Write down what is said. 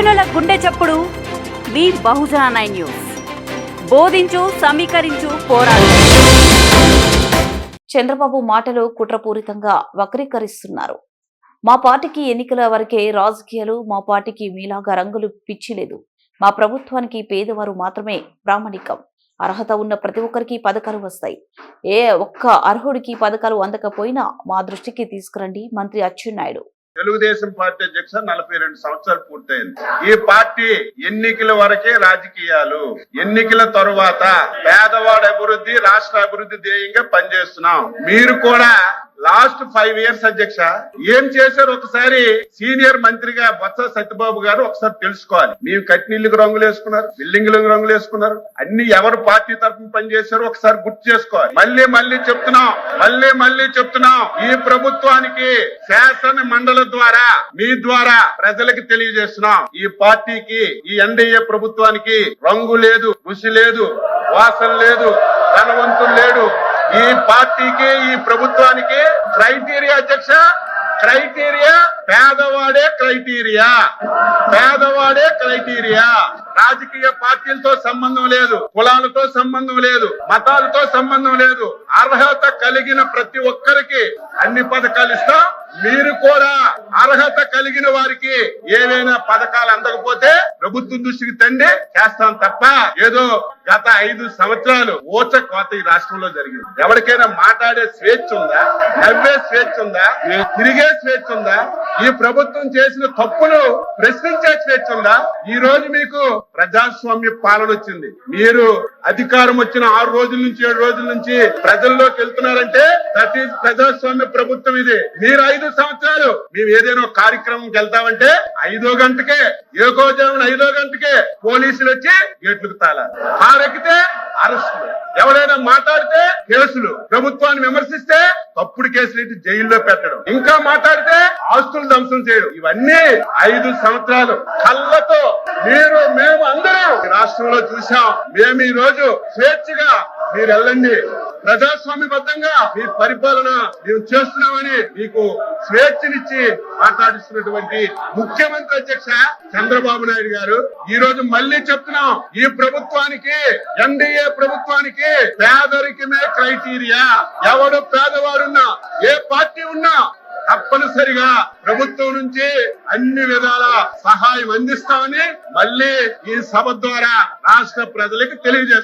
ఎప్పుడు మీ బహుజన nine news. బోధించు సమీకరించు పోరాడు. చంద్రబాబు మాటలు కుట్రపూరితంగా వక్రీకరిస్తున్నారు. మా పార్టీకి ఎన్నికల వరకే రాజకీయాలు మా పార్టీకి మీలాగా రంగులు పిచ్చిలేదు మా ప్రభుత్వానికి పేదవారు మాత్రమే ప్రామాణికం. అర్హత ఉన్న ప్రతి ఒక్కరికి పథకాలు వస్తాయి. ఏ ఒక్క అర్హుడికి పథకాలు అందకపోయినా మా దృష్టికి తీసుకురండి మంత్రి అచ్చెన్నాయుడు. తెలుగుదేశం పార్టీ అధ్యక్ష నలభై రెండు సంవత్సరాలు పూర్తయింది. ఈ పార్టీ ఎన్నికల వరకే రాజకీయాలు ఎన్నికల తరువాత పేదవాడు అభివృద్ధి రాష్ట్ర అభివృద్ధి ధ్యేయంగా పనిచేస్తున్నాం. మీరు కూడా లాస్ట్ ఫైవ్ ఇయర్స్ అధ్యక్ష ఏం చేశారు ఒకసారి సీనియర్ మంత్రిగా బొత్స సత్యబాబు గారు ఒకసారి తెలుసుకోవాలి. మేము కట్నీళ్ళకి రంగులు వేసుకున్నారు బిల్డింగ్లకు రంగులు వేసుకున్నారు. అన్ని ఎవరు పార్టీ తరఫున పనిచేశారో ఒకసారి గుర్తు చేసుకోవాలి. మళ్ళీ మళ్ళీ చెప్తున్నాం మళ్ళీ మళ్ళీ చెప్తున్నాం. ఈ ప్రభుత్వానికి శాసన మండలి ద్వారా మీ ద్వారా ప్రజలకు తెలియజేస్తున్నాం. ఈ పార్టీకి ఈ ఎన్డీఏ ప్రభుత్వానికి రంగు లేదు రుచి లేదు వాసన లేదు ధనవంతులు లేడు. ఈ పార్టీకి ఈ ప్రభుత్వానికి క్రైటీరియా అధ్యక్ష క్రైటీరియా పేదవాడే క్రైటీరియా. పేదవాడే క్రైటీరియా. రాజకీయ పార్టీలతో సంబంధం లేదు కులాలతో సంబంధం లేదు మతాలతో సంబంధం లేదు. అర్హత కలిగిన ప్రతి ఒక్కరికి అన్ని పథకాలు ఇస్తాం. మీరు కూడా అర్హత కలిగిన వారికి ఏవైనా పథకాలు అందకపోతే ప్రభుత్వం దృష్టికి తండి చేస్తాం తప్ప ఏదో గత ఐదు సంవత్సరాలు ఓచ కోత ఈ రాష్ట్రంలో జరిగింది. ఎవరికైనా మాట్లాడే స్వేచ్ఛ ఉందా? నవ్వే స్వేచ్ఛ ఉందా? తిరిగే స్వేచ్ఛ ఉందా? ఈ ప్రభుత్వం చేసిన తప్పులు ప్రశ్నించే స్వేచ్ఛ ఉందా? ఈ రోజు మీకు ప్రజాస్వామ్య పాలన వచ్చింది. మీరు అధికారం వచ్చిన ఆరు రోజుల నుంచి ఏడు రోజుల నుంచి ప్రజల్లోకి వెళ్తున్నారంటే దట్ ఈస్ ప్రజాస్వామ్య ప్రభుత్వం ఇది. మీరు ఐదు సంవత్సరాలు మేము ఏదైనా కార్యక్రమంకి వెళ్తామంటే ఐదో గంటకే ఏకోజామున ఐదో గంటకే పోలీసులు వచ్చి గేట్లకు తాళారు రెక్కితే అరెస్టులు. ఎవరైనా మాట్లాడితే కేసులు. ప్రభుత్వాన్ని విమర్శిస్తే తప్పుడు కేసులు ఎట్టి జైల్లో పెట్టడం. ఇంకా మాట్లాడితే ఆస్తులు ధ్వంసం చేయడం. ఇవన్నీ ఐదు సంవత్సరాలు కళ్ళతో మీరు మేము అందరం రాష్ట్రంలో చూసాం మేము ఈ రోజు స్వేచ్ఛగా మీరు వెళ్ళండి. ప్రజాస్వామ్యబద్ధంగా మీ పరిపాలన మేము చేస్తున్నామని మీకు స్వేచ్ఛనిచ్చి మాట్లాడిస్తున్నటువంటి ముఖ్యమంత్రి అధ్యక్ష చంద్రబాబు నాయుడు గారు. ఈ రోజు మళ్ళీ చెప్తున్నాం ఈ ప్రభుత్వానికి ఎన్డీఏ ప్రభుత్వానికి పేదరికమే క్రైటీరియా. ఎవడు పేదవాడున్నా ఏ పార్టీ ఉన్నా తప్పనిసరిగా ప్రభుత్వం నుంచి అన్ని విధాల సహాయం అందిస్తామని మళ్ళీ ఈ సభ ద్వారా రాష్ట్ర ప్రజలకు తెలియజేస్తాం